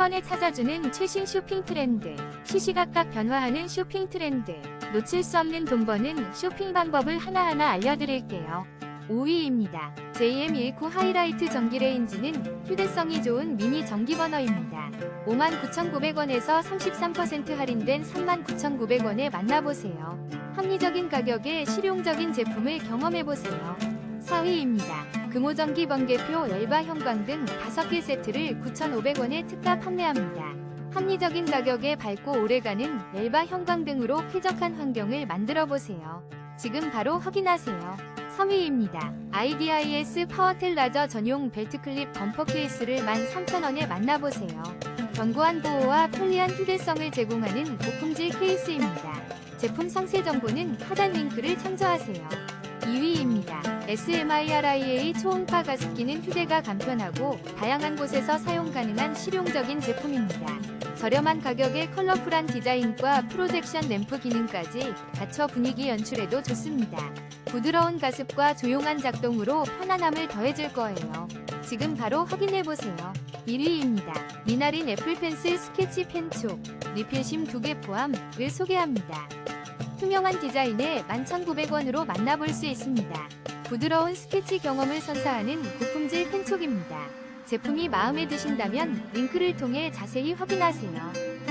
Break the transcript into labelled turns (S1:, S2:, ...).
S1: 번에 찾아주는 최신 쇼핑 트렌드, 시시각각 변화하는 쇼핑 트렌드, 놓칠 수 없는 돈 버는 쇼핑 방법을 하나하나 알려드릴게요. 5위입니다. JM19 하이라이트 전기 레인지는 휴대성이 좋은 미니 전기 버너입니다. 59,900원에서 33% 할인된 39,900원에 만나보세요. 합리적인 가격에 실용적인 제품을 경험해보세요. 4위입니다. 금호전기 번개표 열바 형광 등 5개 세트를 9,500원에 특가 판매합니다. 합리적인 가격에 밝고 오래가는 열바 형광 등으로 쾌적한 환경을 만들어 보세요. 지금 바로 확인하세요. 3위입니다. IDIS 파워텔 라저 전용 벨트 클립 범퍼 케이스를 13,000원에 만나보세요. 견고한 보호와 편리한 휴대성을 제공하는 고품질 케이스입니다. 제품 상세 정보는 하단 링크를 참조하세요. 2위입니다. SMIRIA 초음파 가습기는 휴대가 간편하고 다양한 곳에서 사용 가능한 실용적인 제품입니다. 저렴한 가격에 컬러풀한 디자인과 프로젝션 램프 기능까지 갖춰 분위기 연출에도 좋습니다. 부드러운 가습과 조용한 작동으로 편안함을 더해줄 거예요. 지금 바로 확인해보세요. 1위입니다. 미나린 애플 펜슬 스케치 펜촉 리필심 2개 포함을 소개합니다. 투명한 디자인에 11,900원으로 만나볼 수 있습니다. 부드러운 스케치 경험을 선사하는 고품질 펜촉입니다. 제품이 마음에 드신다면 링크를 통해 자세히 확인하세요.